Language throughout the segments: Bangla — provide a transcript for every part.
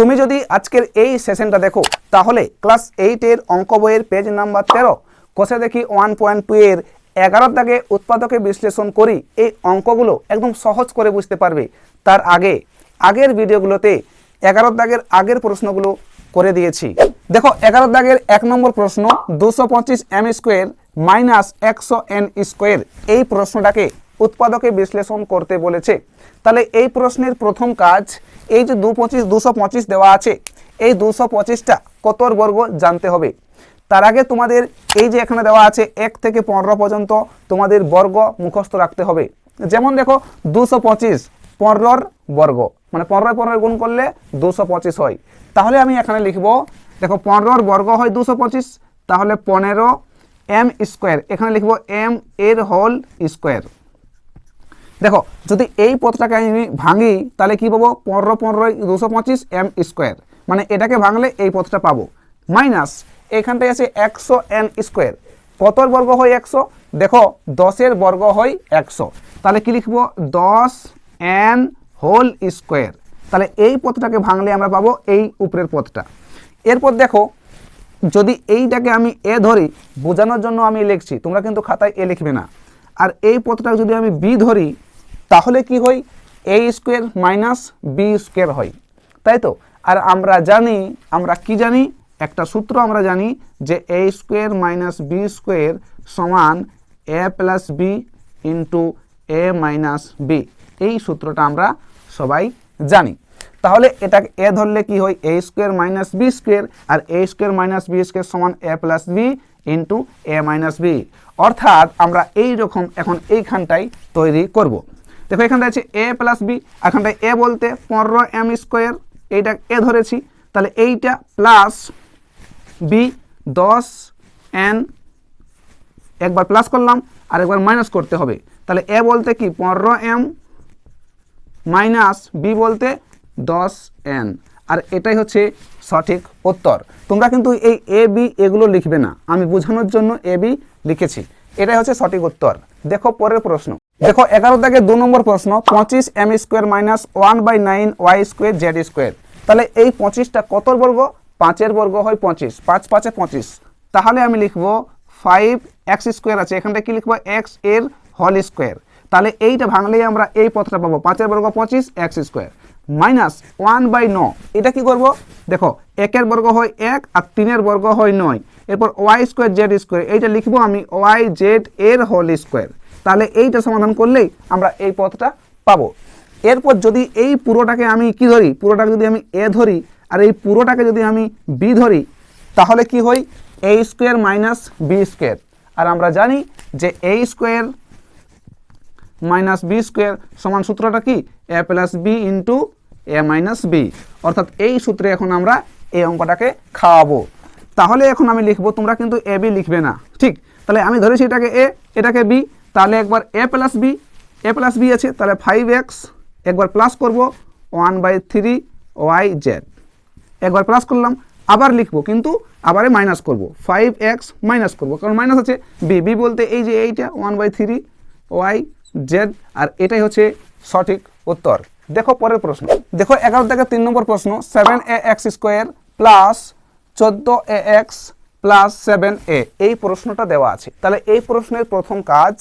তুমি যদি আজকের এই সেশনটা দেখো, তাহলে ক্লাস এইটের অঙ্ক বইয়ের পেজ নাম্বার তেরো, কোষে দেখি ওয়ান পয়েন্ট টু এর এগারোর দাগে উৎপাদকে বিশ্লেষণ করি, এই অঙ্কগুলো একদম সহজ করে বুঝতে পারবে। তার আগে, আগের ভিডিওগুলোতে এগারোর দাগের আগের প্রশ্নগুলো করে দিয়েছি। দেখো, এগারো দাগের এক নম্বর প্রশ্ন, দুশো পঁচিশ এম স্কোয়ার মাইনাস একশো এন স্কোয়ার এই প্রশ্নটাকে উৎপাদকে বিশ্লেষণ করতে বলেছে। তাহলে এই প্রশ্নের প্রথম কাজ, এই যে দু পঁচিশ দুশো পঁচিশ দেওয়া আছে, এই দুশো পঁচিশটা কতর বর্গ জানতে হবে? তার আগে তোমাদের এই যে এখানে দেওয়া আছে, এক থেকে পনেরো পর্যন্ত তোমাদের বর্গ মুখস্থ রাখতে হবে। যেমন দেখো, দুশো পঁচিশ পনেরোর বর্গ মানে পনেরো পনেরো গুণ করলে দুশো পঁচিশ হয়। তাহলে আমি এখানে লিখব, দেখো পনেরোর বর্গ হয় দুশো পঁচিশ, তাহলে পনেরো এম স্কোয়ার, এখানে লিখব এম এর হোল স্কোয়ার। দেখো, যদি এই পথটাকে আমি ভাঙি, তাহলে কি পাবো? পনেরো পনেরো দুশো পঁচিশ এম স্কোয়ার মানে এটাকে ভাঙলে এই পথটা পাবো। মাইনাস এখানটায় আছে একশো এন স্কোয়ার কতর বর্গ হয় একশো? দেখো, দশের বর্গ হয় একশো। তাহলে কি লিখব? দশ এন হোল স্কোয়ার তাহলে এই পথটাকে ভাঙলে আমরা পাবো এই উপরের পথটা। এরপর দেখো, যদি এইটাকে আমি এ ধরি, বোঝানোর জন্য আমি লিখছি, তোমরা কিন্তু খাতায় এ লিখবে না। আর এই পথটা যদি আমি বি ধরি তাহলে কি হয়? A square minus B square হয়। তাই তো? আর আমরা জানি, আমরা কি জানি? একটা সূত্র আমরা জানি যে A square minus B square সমান A plus B into A minus B এই সূত্রটা আমরা সবাই জানি। তাহলে এটা এ ধরলে কি হয়? A square minus B square R A square minus B square সমান A plus B into A minus B অর্থাৎ আমরা এই রকম এখন এইখানটাই তৈরি করব। দেখো এখানটা আছে এ প্লাস বি এখানটায় এ বলতে পনেরো এম স্কোয়ার এইটা এ ধরেছি। তাহলে এইটা প্লাস বি দশ এন একবার প্লাস করলাম, আর একবার মাইনাস করতে হবে। তাহলে এ বলতে কি? পনেরো এম মাইনাস বি বলতে দশ এন আর এটাই হচ্ছে সঠিক উত্তর। তোমরা কিন্তু এই এ বি এগুলো লিখবে না। আমি বোঝানোর জন্য এ বি লিখেছি। এটাই হচ্ছে সঠিক উত্তর। দেখো, পরের প্রশ্ন। দেখো, এগারো থেকে দু নম্বর প্রশ্ন, পঁচিশ M square minus one by nine Y square Z square তাহলে এই পঁচিশটা কতর বর্গ? পাঁচের বর্গ হয় পঁচিশ, পাঁচ পাঁচে পঁচিশ। তাহলে আমি লিখব ফাইভ এক্স স্কোয়ার আছে, এখানটা কি লিখব? এক্সের হল স্কোয়ার তাহলে এইটা ভাঙলেই আমরা এই পথটা পাবো, পাঁচের বর্গ পঁচিশ X square minus one by ন এটা কি করব? দেখো, একের বর্গ হয় এক আর তিনের বর্গ হয় নয়। এরপর ওয়াই স্কোয়ার জেড স্কোয়ার এইটা লিখব আমি ওয়াই জেড এর হোল স্কোয়ার তাহলে এইটা সমাধান করলেই আমরা এই পথটা পাবো। এরপর যদি এই পুরোটাকে আমি কি ধরি? পুরোটাকে যদি আমি এ ধরি আর এই পুরোটাকে যদি আমি বি ধরি, তাহলে কি হয় A square minus B square. আর আমরা জানি যে A square minus B square সমান সূত্রটা কি? A plus B into A minus B. অর্থাৎ এই সূত্রে এখন আমরা এই অঙ্কটাকে খাওয়াবো। তাহলে এখন আমি লিখব, তোমরা কিন্তু এ বি লিখবে না। ঠিক? তাহলে আমি ধরেছি এটাকে এ, এটাকে বি। তাহলে একবার A plus B A plus B আছে, তাহলে ফাইভ এক্স একবার প্লাস করব one by three Y Z একবার প্লাস করলাম, আবার লিখব, কিন্তু আবারে মাইনাস করব ফাইভ এক্স মাইনাস করব, কারণ মাইনাস আছে বি বি বলতে এই যে এইটা one by three Y Z আর এটাই হচ্ছে সঠিক উত্তর। দেখো পরের প্রশ্ন, দেখো এগারো থেকে তিন নম্বর প্রশ্ন seven A X square plus চোদ্দ A X plus seven A এই প্রশ্নটা দেওয়া আছে। তাহলে এই প্রশ্নের প্রথম কাজ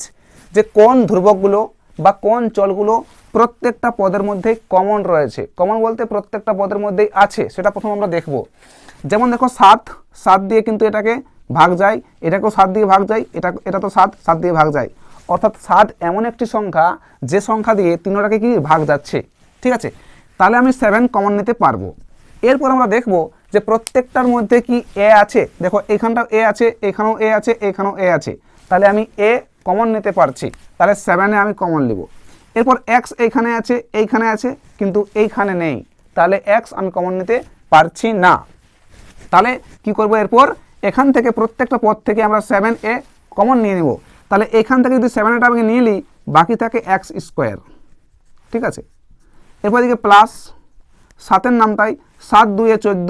যে কোন ধ্রুবকগুলো বা কোন চলগুলো প্রত্যেকটা পদের মধ্যেই কমন রয়েছে। কমন বলতে প্রত্যেকটা পদের মধ্যেই আছে, সেটা প্রথম আমরা দেখব। যেমন দেখো সাত সাত দিয়ে কিন্তু এটাকে ভাগ যায়, এটাকেও সাত দিয়ে ভাগ যায়, এটা এটা তো সাত সাত দিয়ে ভাগ যায়। অর্থাৎ সাত এমন একটি সংখ্যা, যে সংখ্যা দিয়ে তিনটাকে কি ভাগ যাচ্ছে, ঠিক আছে? তাহলে আমি সেভেন কমন নিতে পারব। এরপর আমরা দেখব যে প্রত্যেকটার মধ্যে কি এ আছে? দেখো এখানটাও এ আছে, এখানেও এ আছে, এখানেও এ আছে। তাহলে আমি এ কমন নিতে পারছি, তাহলে সেভেনে আমি কমন নেব এরপর এক্স এইখানে আছে এইখানে আছে, কিন্তু এইখানে নেই, তাহলে এক্স আমি কমন নিতে পারছি না। তাহলে কি করব এরপর? এখান থেকে প্রত্যেকটা পদ থেকে আমরা সেভেন এ কমন নিয়ে নেব। তাহলে এখান থেকে যদি সেভেন এটা আমি নিয়ে নিই, বাকি থাকে এক্স স্কোয়ার ঠিক আছে? এরপর দিকে প্লাস সাতের নামটাই সাত, দুয়ে চোদ্দ,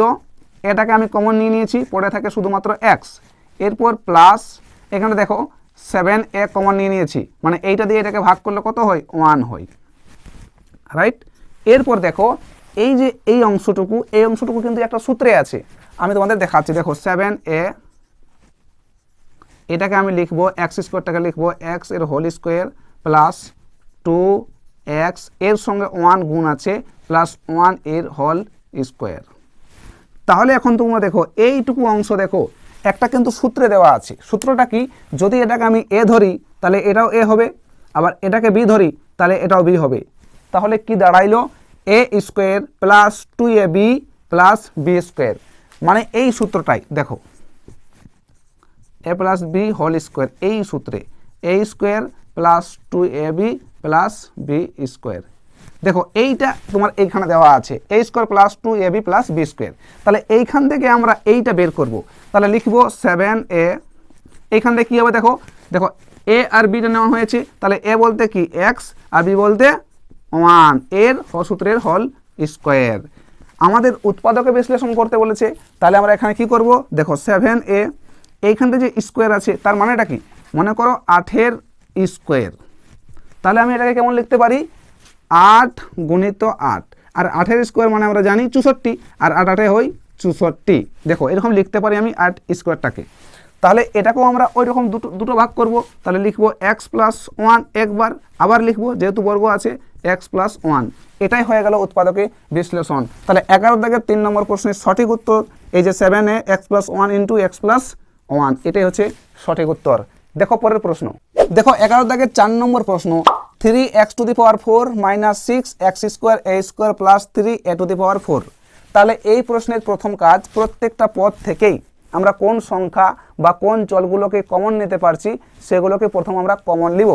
এটাকে আমি কমন নিয়ে নিয়েছি পড়ে থাকে শুধুমাত্র এক্স এরপর প্লাস এখানে দেখো সেভেন এ কমন নিয়ে নিয়েছি। মানে এইটা দিয়ে এটাকে ভাগ করলে কত হয়? ওয়ান হয়। রাইট এরপর দেখো, এই যে এই অংশটুকু এই অংশটুকু কিন্তু একটা সূত্রে আছে। আমি তোমাদের দেখাচ্ছি। দেখো সেভেন এ এটাকে আমি লিখব এক্স স্কোয়ারটাকে লিখব এক্সের হোল স্কোয়ার প্লাস টু এক্সের সঙ্গে ওয়ান গুণ আছে প্লাস ওয়ানের হোল স্কোয়ার তাহলে এখন তোমরা দেখো, এইটুকু অংশ দেখো একটা কিন্তু সূত্রে দেওয়া আছে। সূত্রটা কি? যদি এটাকে আমি এ ধরি, তাহলে এটাও এ হবে। আবার এটাকে বি ধরি, তাহলে এটাও বি হবে। তাহলে কি দাঁড়াইলো? A square plus two A B plus B square. মানে এই সূত্রটাই, দেখো। A plus B whole square, এই সূত্রে। A square plus two A B plus B square. দেখো, এইটা তোমার এইখানে দেওয়া আছে A square plus two A B plus B square তাহলে এইখান থেকে আমরা এইটা বের করব। তাহলে লিখব সেভেন এ এইখান থেকে কী হবে দেখো? দেখো এ আর বিটা নেওয়া হয়েছে। তাহলে এ বলতে কি? এক্স আর বি বলতে ওয়ানের সূত্রের হল স্কোয়ার আমাদের উৎপাদকে বিশ্লেষণ করতে বলেছে। তাহলে আমরা এখানে কি করব? দেখো সেভেন এ এইখান থেকে যে স্কোয়ার আছে, তার মানেটা কি? মনে করো আঠের স্কোয়ার তাহলে আমি এটাকে কেমন লিখতে পারি? আট গুণিত আট। আর আঠের স্কোয়ার মানে আমরা জানি চৌষট্টি, আর আট আটে হই চৌষট্টি। দেখো, এরকম লিখতে পারি আমি আট স্কোয়ারটাকে তাহলে এটাকেও আমরা ওই রকম দুটো দুটো ভাগ করব। তাহলে লিখব এক্স প্লাস ওয়ান একবার, আবার লিখব, যেহেতু বর্গ আছে এক্স প্লাস ওয়ান এটাই হয়ে গেল উৎপাদকে বিশ্লেষণ। তাহলে এগারো দাগের তিন নম্বর প্রশ্নের সঠিক উত্তর, এই যে seven A X plus one into X plus one এটাই হচ্ছে সঠিক উত্তর। দেখো পরের প্রশ্ন। দেখো, এগারো দাগের চার নম্বর প্রশ্ন three X to the power four minus six X square A square plus three A to the power four তাহলে এই প্রশ্নের প্রথম কাজ, প্রত্যেকটা পদ থেকেই আমরা কোন সংখ্যা বা কোন চলগুলোকে কমন নিতে পারছি, সেগুলোকে প্রথম আমরা কমন নিব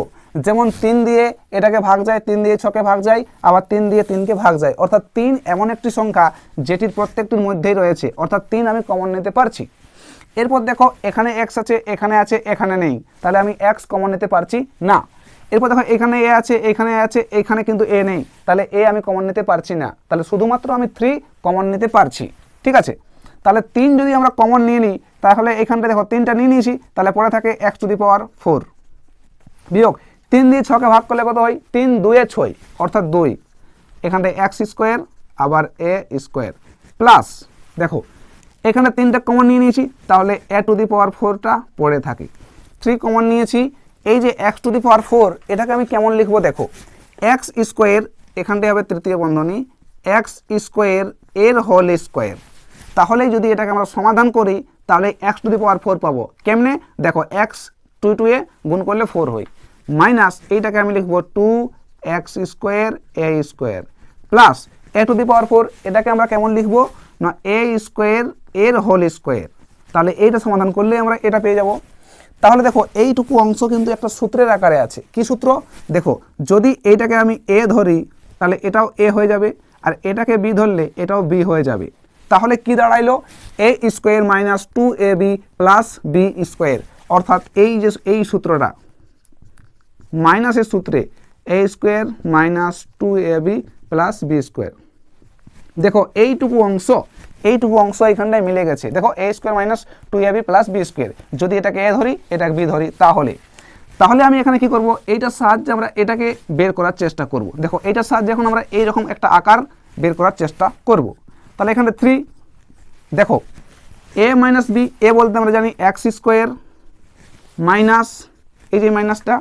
যেমন তিন দিয়ে এটাকে ভাগ যায়, তিন দিয়ে ছকে ভাগ যায়, আবার তিন দিয়ে তিনকে ভাগ যায়। অর্থাৎ তিন এমন একটি সংখ্যা যেটির প্রত্যেকটির মধ্যেই রয়েছে। অর্থাৎ তিন আমি কমন নিতে পারছি। এরপর দেখো, এখানে এক্স আছে, এখানে আছে, এখানে নেই। তাহলে আমি এক্স কমন নিতে পারছি না। এরপর দেখো, এখানে এ আছে, এখানে আছে, এখানে কিন্তু এ নেই। তাহলে এ আমি কমন নিতে পারছি না। তাহলে শুধুমাত্র আমি থ্রি কমন নিতে পারছি। ঠিক আছে? তাহলে তিন যদি আমরা কমন নিয়ে নিই, তাহলে এখানটা দেখো, তিনটা নিয়ে নিয়েছি। তাহলে পরে থাকে X to the power four বিয়োগ তিন দিয়ে ছকে ভাগ করলে কত হয়? তিন দুয়ে ছয়, অর্থাৎ দুই। এখানটায় এক্স স্কোয়ার আবার এ স্কোয়ার প্লাস দেখো, এখানে তিনটা কমন নিয়ে নিয়েছি। তাহলে এ টু দি পাওয়ার ফোরটা পড়ে থাকে। থ্রি কমন নিয়েছি এই যে X to the power four এটাকে আমি কেমন লিখব দেখো? এক্স স্কোয়ার এখানটায় হবে তৃতীয় বন্ধনী এক্স স্কোয়ার এর হোল স্কোয়ার তাহলেই যদি এটাকে আমরা সমাধান করি, তাহলে X to the power four পাবো। কেমনে? দেখো এক্স টু টু এ গুণ করলে ফোর হয়। মাইনাস এইটাকে আমি লিখব two X square A square plus A to the power four এটাকে আমরা কেমন লিখব? না এ স্কোয়ার এর হোল স্কোয়ার তাহলে এইটা সমাধান করলে আমরা এটা পেয়ে যাব। তাহলে দেখো, এইটুকু অংশ কিন্তু একটা সূত্রের আকারে আছে। কি সূত্র? দেখো, যদি এইটাকে আমি এ ধরি, তাহলে এটাও এ হয়ে যাবে, আর এটাকে বি ধরলে এটাও বি হয়ে যাবে। তাহলে কি দাঁড়াইলো? A square minus two A B plus B square অর্থাৎ এই যে, এই সূত্রটা, মাইনাসের সূত্রে A square minus two A B plus B square দেখো, এইটুকু অংশ এইটুকু অংশ এখানটায় মিলে গেছে। দেখো A square minus two A B plus B square যদি এটাকে এ ধরি, এটাকে বি ধরি, তাহলে। তাহলে আমি এখানে কি করব? এইটার সাহায্যে আমরা এটাকে বের করার চেষ্টা করব। দেখো এইটার সাহায্যে এখন আমরা এইরকম একটা আকার বের করার চেষ্টা করব। তাহলে এখানে থ্রি দেখো এ মাইনাস বি এ বলতে আমরা জানি এক্স স্কোয়ার মাইনাস এই যে মাইনাসটা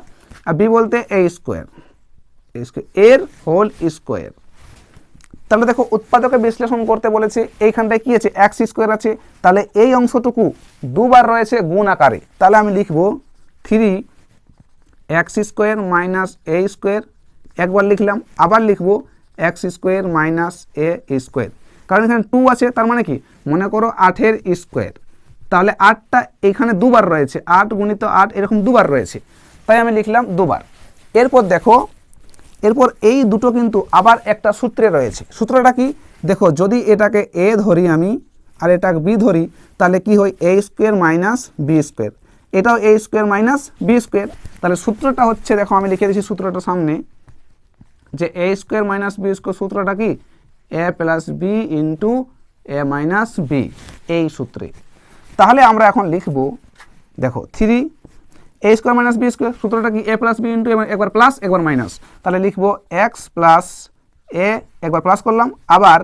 আর বি বলতে এ স্কোয়ার এর হোল স্কোয়ার তাহলে দেখো উৎপাদকে বিশ্লেষণ করতে বলেছে, এইখানটায় কি আছে? এক্স স্কোয়ার আছে। তাহলে এই অংশটুকু দুবার রয়েছে গুণ আকারে। তাহলে আমি লিখব three X square minus A square একবার লিখলাম, আবার লিখব X square minus A square কারণ এখানে টু আছে, তার মানে কি? মনে করো আঠের স্কোয়ার তাহলে আটটা এখানে দুবার রয়েছে। আট গুণিত আট এরকম দুবার রয়েছে। তাই আমি লিখলাম দুবার। এরপর দেখো এরপর এই দুটো কিন্তু আবার একটা সূত্রে রয়েছে। সূত্রটা কি? দেখো, যদি এটাকে এ ধরি আমি আর এটাকে বি ধরি, তাহলে কি হয়? A square minus B square. এটাও A square minus B square. তাহলে সূত্রটা হচ্ছে, দেখো, আমি লিখে দিচ্ছি সূত্রটা সামনে, যে A square minus B square সূত্রটা কি? A plus B into A minus B. এই সূত্রে। তাহলে আমরা এখন লিখব, দেখো, three A square minus B square সূত্রটা কি? এ প্লাস বি ইন্টু একবার প্লাস একবার মাইনাস তাহলে লিখব এক্স প্লাস এ একবার প্লাস করলাম, আবার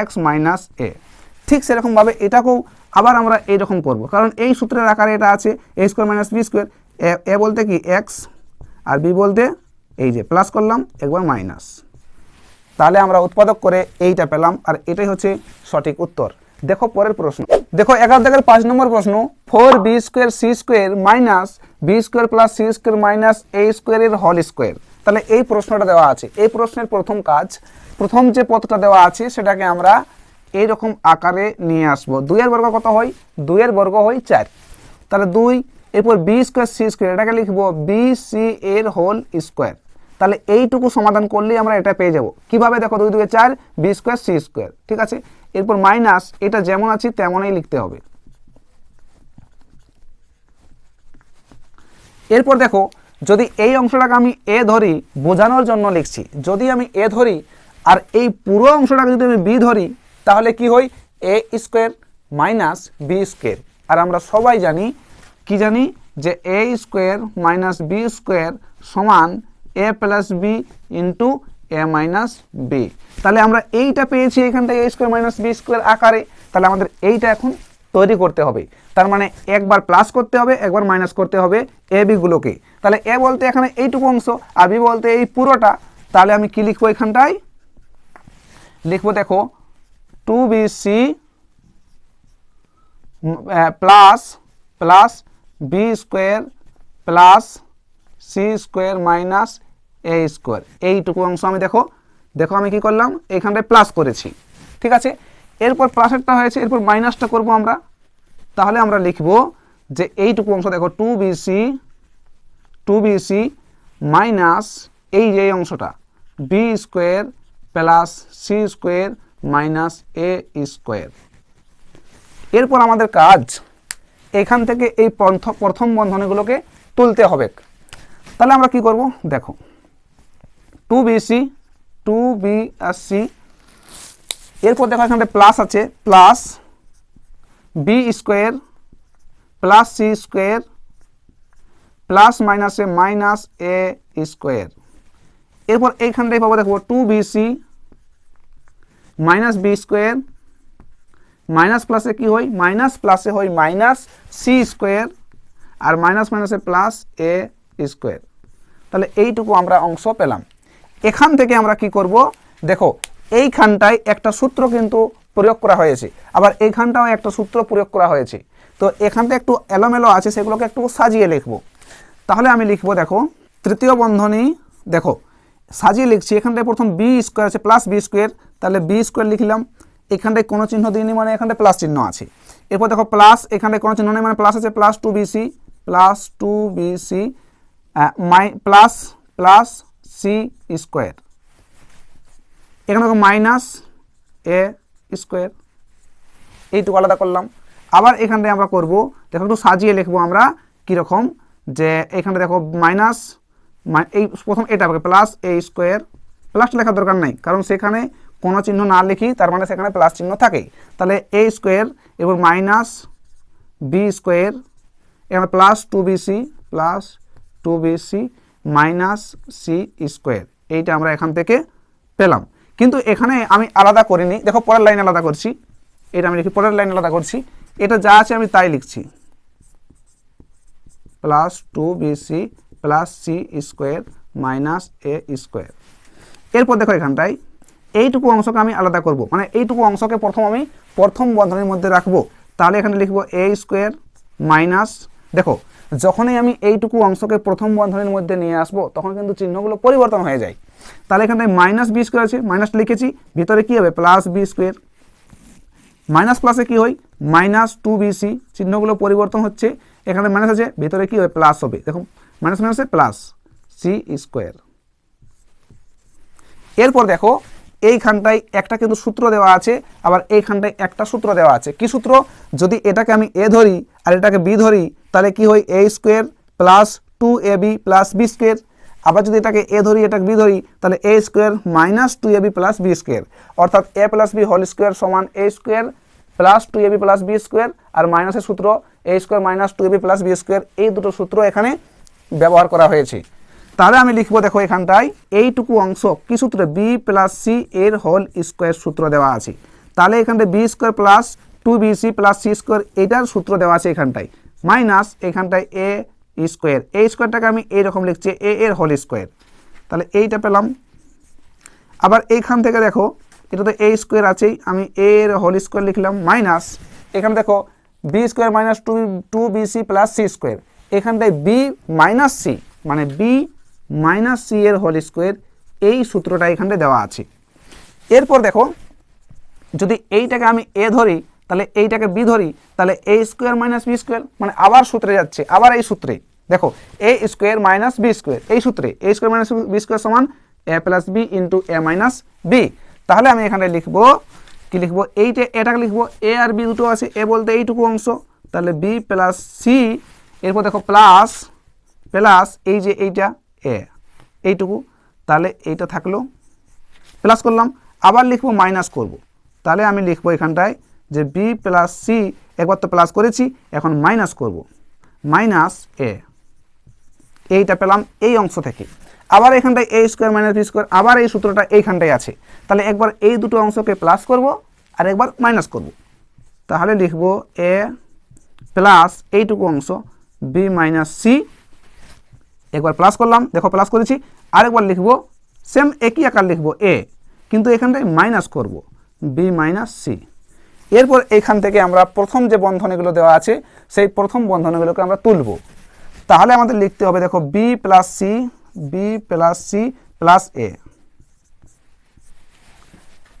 এক্স মাইনাস এ ঠিক সেরকমভাবে এটাকেও আবার আমরা এইরকম করব। কারণ এই সূত্রের আকারে এটা আছে A square minus B square A বলতে কি? এক্স আর বি বলতে এই যে প্লাস করলাম, একবার মাইনাস তাহলে আমরা উৎপাদক করে এইটা পেলাম, আর এটাই হচ্ছে সঠিক উত্তর। দেখো পরের প্রশ্ন। দেখো এগারো দাগের পাঁচ নম্বর প্রশ্ন four B square C square minus B square plus C square minus A স্কোয়ারের হোল স্কোয়ার তাহলে এই প্রশ্নটা দেওয়া আছে। এই প্রশ্নের প্রথম কাজ, প্রথম যে পথটা দেওয়া আছে সেটাকে আমরা এইরকম আকারে নিয়ে আসব। দুইয়ের বর্গ কত হয়? দুইয়ের বর্গ হয় চার। তাহলে দুই, এরপর বি স্কোয়ার সি স্কোয়ার এটাকে লিখব বি সি এর হোল স্কোয়ার তাহলে এইটুকু সমাধান করলেই আমরা এটা পেয়ে যাব। কীভাবে? দেখো দুই দুই, চার বি স্কোয়ার সি স্কোয়ার ঠিক আছে? এরপর মাইনাস, এটা যেমন আছে তেমনই লিখতে হবে। এরপর দেখো, যদি এই অংশটাকে আমি এ ধরি, বোঝানোর জন্য লিখছি, যদি আমি এ ধরি আর এই পুরো অংশটাকে যদি আমি বি ধরি, তাহলে কি হয়? A square minus B square. আর আমরা সবাই জানি, কি জানি? যে A square minus B square সমান A plus B into A minus B তাহলে আমরা এইটা পেয়েছি এখানটা A square minus B square আকারে। তাহলে আমাদের এইটা এখন তৈরি করতে হবে। তার মানে একবার প্লাস করতে হবে, একবার মাইনাস করতে হবে এ বিগুলোকে তাহলে এ বলতে এখানে এইটুকু অংশ, আর বি বলতে এই পুরোটা। তাহলে আমি কি লিখব এখানটায়? লিখব দেখো two B C plus plus B square plus C square minus A square এইটুকু অংশ আমি দেখো দেখো আমি কি করলাম? এখানটায় প্লাস করেছি। ঠিক আছে? এরপর প্লাসেরটা হয়েছে, এরপর মাইনাসটা করব আমরা। তাহলে আমরা লিখব যে এইটুকু অংশ, দেখো two BC two BC minus এই যে অংশটা B square plus C square minus A square এরপর আমাদের কাজ, এখান থেকে এই প্রথ- প্রথম বন্ধনীগুলোকে তুলতে হবে। তাহলে আমরা কি করব? দেখো। Two B C, two B আর সি। এরপর দেখো এখানে প্লাস আছে plus B square plus C square plus মাইনাসে মাইনাস এ স্কোয়ার। এরপর এইখানটায় পাবো দেখো two B C minus B square minus প্লাসে কি হয়? মাইনাস প্লাসে হয় মাইনাস সি স্কোয়ার, আর মাইনাস মাইনাসে প্লাস এ স্কোয়ার। তাহলে এইটুকু আমরা অংশ পেলাম। এখান থেকে আমরা কি করব? দেখো, এইখানটায় একটা সূত্র কিন্তু প্রয়োগ করা হয়েছে। আবার এইখানটাও একটা সূত্র প্রয়োগ করা হয়েছে। তো এখানটা একটু এলোমেলো আছে, সেগুলোকে একটু সাজিয়ে লিখব। তাহলে আমি লিখব, দেখো, তৃতীয় বন্ধনী, দেখো, সাজিয়ে লিখছি। এখানটায় প্রথম বি স্কোয়ার আছে প্লাস বি স্কোয়ার তাহলে বি স্কোয়ার লিখলাম। এখানটায় কোনো চিহ্ন দিইনি মানে এখানটায় প্লাস চিহ্ন আছে। এরপর দেখো প্লাস এখানটায় কোনো চিহ্ন নেই মানে প্লাস আছে plus two BC plus two BC মাই প্লাস প্লাস সি স্কোয়ার এখানে দেখো মাইনাস এ স্কোয়ার এইটুকু আলাদা করলাম। আবার এখানটায় আমরা করব, দেখো একটু সাজিয়ে লিখব আমরা কীরকম, যে এখানে দেখো মাইনাস এই প্রথম এটা প্লাস এ স্কোয়ার প্লাসটা লেখার দরকার নাই, কারণ সেখানে কোনো চিহ্ন না লিখি, তার মানে সেখানে প্লাস চিহ্ন থাকেই তাহলে এ স্কোয়ার এবং মাইনাস বি স্কোয়ার এখানে plus two BC plus two BC minus C square. এইটা আমরা এখান থেকে পেলাম। কিন্তু এখানে আমি আলাদা করিনি। দেখো পরের লাইন আলাদা করছি। এটা আমি লিখি, পরের লাইন আলাদা করছি। এটা যা আছে আমি তাই লিখছি। Plus two BC plus C square minus A square. এরপর দেখো এখানটায়, এইটুকু অংশকে আমি আলাদা করব। মানে এইটুকু অংশকে প্রথম আমি প্রথম বন্ধনীর মধ্যে রাখব। তাহলে এখানে লিখব এ স্কোয়ার মাইনাস, দেখো যখনই আমি এইটুকু অংশকে প্রথম বন্ধনীর মধ্যে নিয়ে আসব, তখন কিন্তু চিহ্নগুলো পরিবর্তন হয়ে যায়। তাহলে এখানে মাইনাস বি স্কোয়ার আছে মাইনাস লিখেছি, ভিতরে কী হবে? প্লাস বি স্কোয়ার মাইনাস প্লাসে কী হয়? মাইনাস টু বিসি চিহ্নগুলো পরিবর্তন হচ্ছে, এখানে মাইনাস আছে, ভিতরে কী হবে? প্লাস হবে। দেখুন মাইনাস মাইনাসে প্লাস সি স্কোয়ার এরপর দেখো এইখানটায় একটা কিন্তু সূত্র দেওয়া আছে, আবার এইখানটায় একটা সূত্র দেওয়া আছে। কি সূত্র? যদি এটাকে আমি এ ধরি আর এটাকে বি ধরি, তাহলে কি হয়? A square plus two A B plus B square. আবার যদি এটাকে এ ধরি, এটাকে বি ধরি, তাহলে A square minus two A B plus B square. অর্থাৎ A plus B whole square সমান A square plus two A B plus B square, আর মাইনাসের সূত্র A square minus two A B plus B square. এই দুটো সূত্র এখানে ব্যবহার করা হয়েছে। তাহলে আমি লিখব, দেখো এখানটায়, এইটুকু অংশ, কি সূত্রে? বি প্লাস সি এর হোল স্কোয়ার সূত্র দেওয়া আছে। তাহলে এখানটায় B square plus two B C plus C square, এটার সূত্র দেওয়া আছে এখানটায়। মাইনাস এখানটায় এ স্কোয়ার এই স্কোয়ারটাকে আমি এইরকম লিখছি, এ এর হোল স্কোয়ার। তাহলে এইটা পেলাম। আবার এইখান থেকে দেখো এটা তো এ স্কোয়ার আছেই, আমি এ এর হোল স্কোয়ার লিখলাম, মাইনাস, এখানে দেখো, B square minus two two B C plus C square. এখানটায় বি মাইনাস সি মানে বি মাইনাস সি এর হোল স্কোয়ার এই সূত্রটা এখানটায় দেওয়া আছে। এরপর দেখো, যদি এইটাকে আমি এ ধরি, তাহলে এইটাকে বি ধরি, তাহলে A square minus B square মানে আবার সূত্রে যাচ্ছে, আবার এই সূত্রে। দেখো, A square minus B square, এই সূত্রে, A square minus B square সমান A plus B into A minus B. তাহলে আমি এখানে লিখব, কি লিখব? এইটা, এটাকে লিখব, এ আর বি দুটো আছে, এ বলতে এইটুকু অংশ, তাহলে বি প্লাস সি, এরপর দেখো, প্লাস প্লাস এই যে এইটা এ এইটুকু। তাহলে এইটা থাকল। প্লাস করলাম। আবার লিখব মাইনাস করব। তাহলে আমি লিখব এখানটায় যে বি প্লাস সি একবার তো প্লাস করেছি, এখন মাইনাস করব। মাইনাস এ এইটা পেলাম এই অংশ থেকে। আবার এখানটায় A square minus B square আবার এই সূত্রটা এইখানটায় আছে। তাহলে একবার এই দুটো অংশকে প্লাস করব আর একবার মাইনাস করব। তাহলে লিখব এ প্লাস এইটুকু অংশ বি মাইনাস সি একবার প্লাস করলাম, দেখো প্লাস করেছি, আরেকবার লিখব সেম একই আকার লিখব এ কিন্তু এখানটায় মাইনাস করব বি মাইনাস সি এরপর এখান থেকে আমরা প্রথম যে বন্ধনীগুলো দেওয়া আছে, সেই প্রথম বন্ধনীগুলোকে আমরা তুলব। তাহলে আমাদের লিখতে হবে, দেখো B plus C B plus C plus A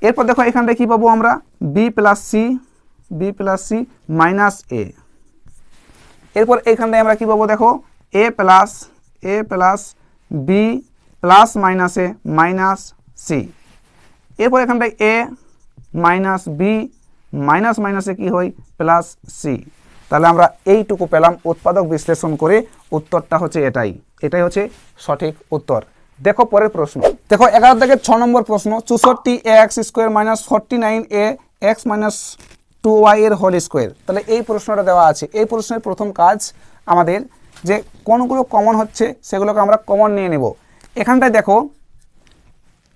এরপর দেখো এখানটায় কী পাবো আমরা? B plus C B plus C minus A এরপর এইখানটায় আমরা কী পাবো, দেখো? A plus A plus B plus মাইনাসে মাইনাস সি। এরপর এখানটায় এ মাইনাস বি মাইনাস মাইনাসে কি হয়? Plus C. তাহলে আমরা এইটুকু পেলাম উৎপাদক বিশ্লেষণ করে উত্তরটা হচ্ছে এটাই। এটাই হচ্ছে সঠিক উত্তর। দেখো পরের প্রশ্ন। দেখো এগারো থেকে ছ নম্বর প্রশ্ন, চৌষট্টি A X square minus forty nine A X minus two Y এর হোল স্কোয়ার তাহলে এই প্রশ্নটা দেওয়া আছে। এই প্রশ্নের প্রথম কাজ আমাদের যে কোনগুলো কমন হচ্ছে, সেগুলোকে আমরা কমন নিয়ে নেব। এখানটায় দেখো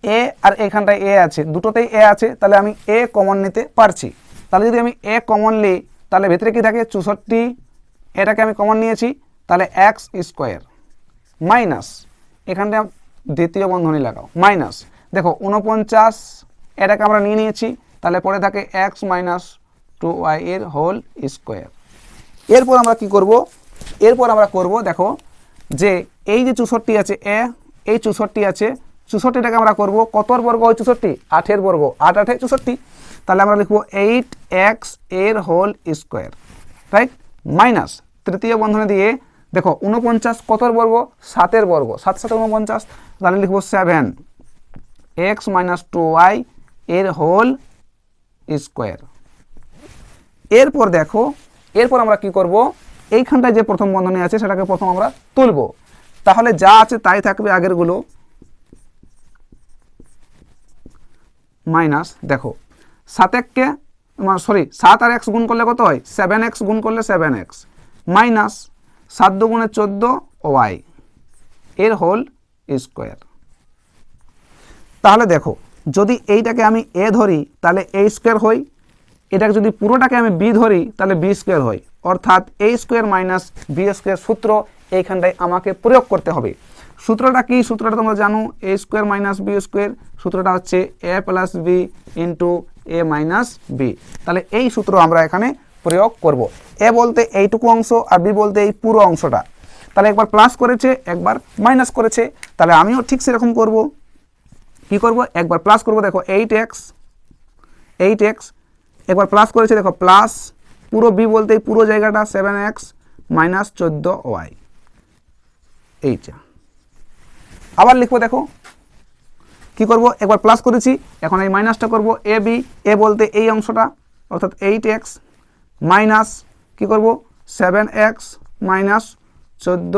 এ আর এখানটায় এ আছে। দুটোতেই এ আছে, তাহলে আমি এ কমন নিতে পারছি। তাহলে যদি আমি এ কমন নিই তাহলে ভেতরে কি থাকে? চৌষট্টি, এটাকে আমি কমন নিয়েছি, তাহলে এক্স স্কোয়ার মাইনাস এখানটায় দ্বিতীয় বন্ধনী লাগাও মাইনাস দেখো উনপঞ্চাশ এটাকে আমরা নিয়ে নিয়েছি, তাহলে পরে থাকে এক্স মাইনাস টু ওয়াই এর হোল স্কোয়ার এরপর আমরা কি করব? এরপর আমরা করব, দেখো, যে এই যে চৌষট্টি আছে, এ, এই চৌষট্টি আছে, চৌষট্টিটাকে আমরা করব কতর বর্গ হয় চৌষট্টি? আঠের বর্গ। আট, আঠে চৌষট্টি। তাহলে আমরা লিখব এইট এক্সের হোল স্কোয়ার, রাইট? মাইনাস তৃতীয় বন্ধনে দিয়ে, দেখো উনপঞ্চাশ কতর বর্গ? সাতের বর্গ। সাত সাথে উনপঞ্চাশ তাহলে লিখব seven. X minus two Y এর হোল স্কোয়ার। এরপর দেখো, এরপর আমরা কি করব? এইখানটায় যে প্রথম বন্ধনী আছে, সেটাকে প্রথম আমরা তুলব। তাহলে যা আছে তাই থাকবে আগেরগুলো। মাইনাস, দেখো, সাত এককে সরি, সাত আর এক্স গুণ করলে কত হয়? সেভেন এক্স গুণ করলে সেভেন এক্স। মাইনাস, সাত দুগুণে চোদ্দ ওয়াই। এর হোল স্কোয়ার। তাহলে দেখো, যদি এইটাকে আমি এ ধরি, তাহলে এ স্কোয়ার হই। এটাকে যদি পুরোটাকে আমি বি ধরি, তাহলে বি স্কোয়ার হয় অর্থাৎ A square minus B square সূত্র এইখানটায় আমাকে প্রয়োগ করতে হবে। সূত্রটা কি? সূত্রটা তোমরা জানো A square minus B square, সূত্রটা হচ্ছে A plus B into A minus B তাহলে এই সূত্র আমরা এখানে প্রয়োগ করব। এ বলতে এইটুকু অংশ আর বি বলতে এই পুরো অংশটা। তাহলে একবার প্লাস করেছে, একবার মাইনাস করেছে, তাহলে আমিও ঠিক সেরকম করব। কি করব? একবার প্লাস করব, দেখো এইট এক্স এইট এক্স একবার প্লাস করেছে, দেখো প্লাস পুরো বি বলতে এই পুরো জায়গাটা সেভেন এক্স মাইনাস চোদ্দ ওয়াই এইটা আবার লিখব দেখো। কি করব? একবার প্লাস করেছি। এখন এই মাইনাসটা করব এ বি এ বলতে এই অংশটা, অর্থাৎ এইট এক্স মাইনাস কী করব? সেভেন এক্স মাইনাস চোদ্দ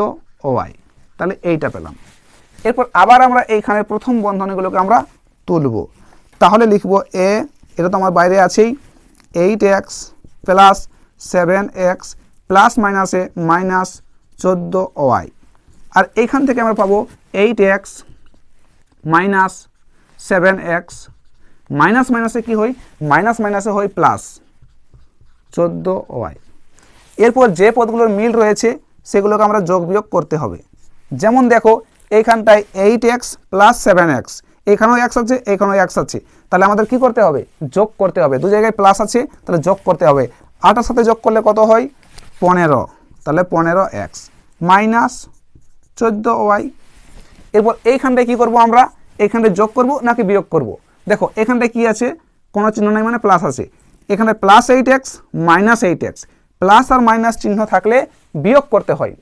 ওয়াই তাহলে এইটা পেলাম। এরপর আবার আমরা এইখানে প্রথম বন্ধনীগুলোকে আমরা তুলব। তাহলে লিখব এ এটা তো আমার বাইরে আছেই। Eight X plus seven X plus মাইনাসে মাইনাস চোদ্দ ওয়াই। আর এইখান থেকে আমরা পাবো eight X minus seven X. Minus মাইনাসে কী হয়? মাইনাস মাইনাসে হয় প্লাস চোদ্দ ওয়াই। এরপর যে পদগুলোর মিল রয়েছে, সেগুলোকে আমরা যোগ বিয়োগ করতে হবে। যেমন দেখো, এইখানটায় eight X plus seven X. এখানেও এক্স আছে, এখানেও এক্স আছে। তাহলে আমাদের কি করতে হবে? যোগ করতে হবে। দু জায়গায় প্লাস আছে, তাহলে যোগ করতে হবে। আটার সাথে যোগ করলে কত হয়? পনেরো। তাহলে পনেরো এক্স মাইনাস চোদ্দ ওয়াই এরপর এইখানটায় কি করব আমরা? এইখানটায় যোগ করব নাকি বিয়োগ করব? দেখো, এখানটায় কি আছে? কোনো চিহ্ন নেই মানে প্লাস আছে। এখানে plus eight X minus eight X plus আর মাইনাস চিহ্ন থাকলে বিয়োগ করতে হয়।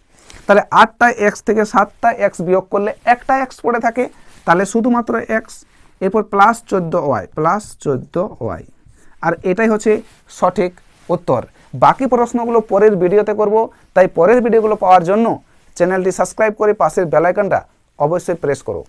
তাহলে আটটা এক্স থেকে সাতটা এক্স বিয়োগ করলে একটা এক্স পড়ে থাকে। তাহলে শুধুমাত্র এক্স এরপর প্লাস চোদ্দ ওয়াই প্লাস চোদ্দ ওয়াই আর এটাই হচ্ছে সঠিক উত্তর। বাকি প্রশ্নগুলো পরের ভিডিওতে করব, তাই পরের ভিডিওগুলো পাওয়ার জন্য চ্যানেলটি সাবস্ক্রাইব করে পাশের বেলাইকনটা অবশ্যই প্রেস করো।